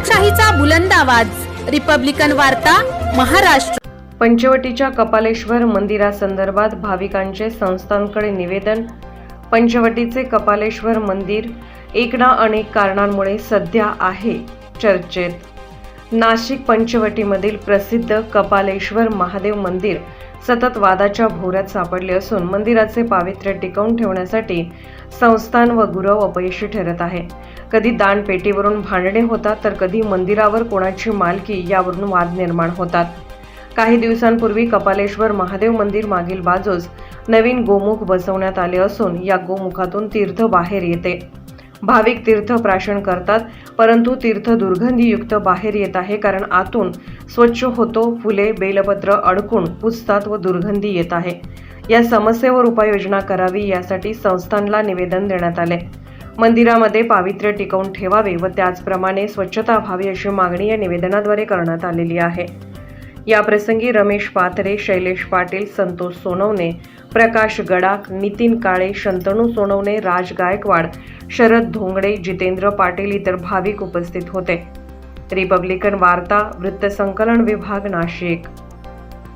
लोकशाहीचा बुलंद आवाज. रिपब्लिकन वार्ता महाराष्ट्र. पंचवटीच्या कपालेश्वर मंदिरासंदर्भात भाविकांचे संस्थांकडे निवेदन. पंचवटीचे कपालेश्वर मंदिर एकदा अनेक कारणांमुळे सध्या आहे चर्चेत. नाशिक पंचवटीमधील प्रसिद्ध कपालेश्वर महादेव मंदिर सतत वादाच्या भोवऱ्यात सापडले असून मंदिराचे पावित्र्य टिकवून ठेवण्यासाठी संस्थान व गुरव अपयशी ठरत आहे. कधी दानपेटीवरून भांडणे होतात तर कधी मंदिरावर कोणाची मालकी यावरून वाद निर्माण होतात. काही दिवसांपूर्वी कपालेश्वर महादेव मंदिर मागील बाजूस नवीन गोमुख बसवण्यात आले असून या गोमुखातून तीर्थ बाहेर येते. भाविक तीर्थ प्राशन करतात परंतु तीर्थ दुर्गंधीयुक्त बाहेर येत आहे कारण आतून स्वच्छ होतो फुले बेलपत्र अडकून पुजतात व दुर्गंधी येत आहे. या समस्येवर उपाययोजना करावी यासाठी संस्थांना निवेदन देण्यात आले. मंदिरामध्ये पावित्र्य टिकवून ठेवावे व त्याचप्रमाणे स्वच्छता व्हावी अशी मागणी या निवेदनाद्वारे करण्यात आलेली आहे. याप्रसंगी रमेश पाथरे शैलेश पाटील संतोष सोनवणे प्रकाश गडाख नितीन काळे शंतनू सोनवणे राज गायकवाड शरद धोंगडे जितेंद्र पाटील इतर भाविक उपस्थित होते. रिपब्लिकन वार्ता वृत्तसंकलन विभाग नाशिक.